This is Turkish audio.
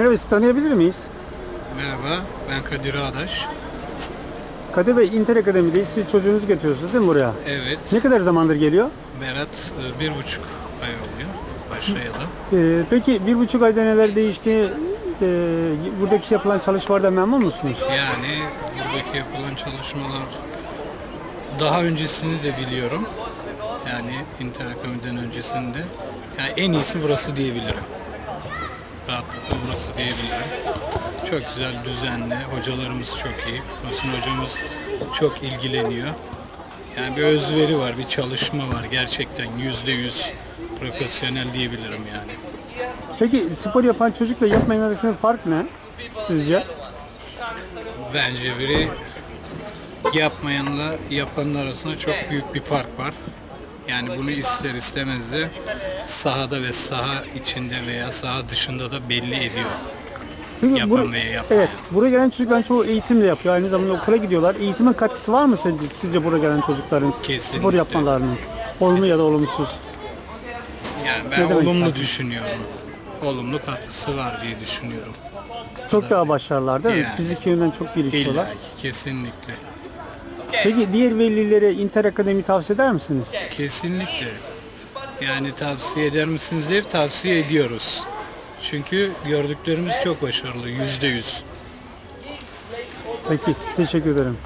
Merhaba sizi tanıyabilir miyiz? Merhaba, ben Kadir Ağdaş. Kadir Bey İnter Akademi'deyiz. Siz çocuğunuzu getiriyorsunuz değil mi buraya? Evet, Ne kadar zamandır geliyor? Berat e, bir buçuk ay oluyor başlayalı. Ee, peki bir buçuk ayda neler değişti? Ee, buradaki yapılan çalışmalardan memnun musunuz? Yani buradaki yapılan çalışmalar daha öncesini de biliyorum. Yani Interakami'den öncesinde. Yani en iyisi burası diyebilirim. Rahatlıkla burası diyebilirim. Çok güzel, düzenli. Hocalarımız çok iyi. Muhsin hocamız çok ilgileniyor. Yani bir özveri var, bir çalışma var. Gerçekten yüzde yüz profesyonel diyebilirim yani. Peki spor yapan çocukla yapmayan arasında fark ne sizce? Bence biri yapmayanla yapanın arasında çok büyük bir fark var. Yani bunu ister istemez de sahada ve saha içinde veya saha dışında da belli ediyor. Çünkü Yapan bur- veya yapmayan. Evet, buraya gelen çocukların çoğu eğitimle yapıyor. Aynı zamanda okula gidiyorlar. Eğitimin katkısı var mı sizce, sizce buraya gelen çocukların Kesinlikle. spor yapmalarının? Olumlu ya da olumsuz. Yani Ne ben demek olumlu istersin? düşünüyorum. Olumlu katkısı var diye düşünüyorum. Çok daha başarılılar değil mi? Yani. Fizik yönden çok gelişiyorlar. İlla ki kesinlikle. Peki diğer velilere Inter Akademi tavsiye eder misiniz? Kesinlikle. Yani tavsiye eder misiniz der, tavsiye ediyoruz. Çünkü gördüklerimiz çok başarılı, yüzde yüz. Peki, teşekkür ederim.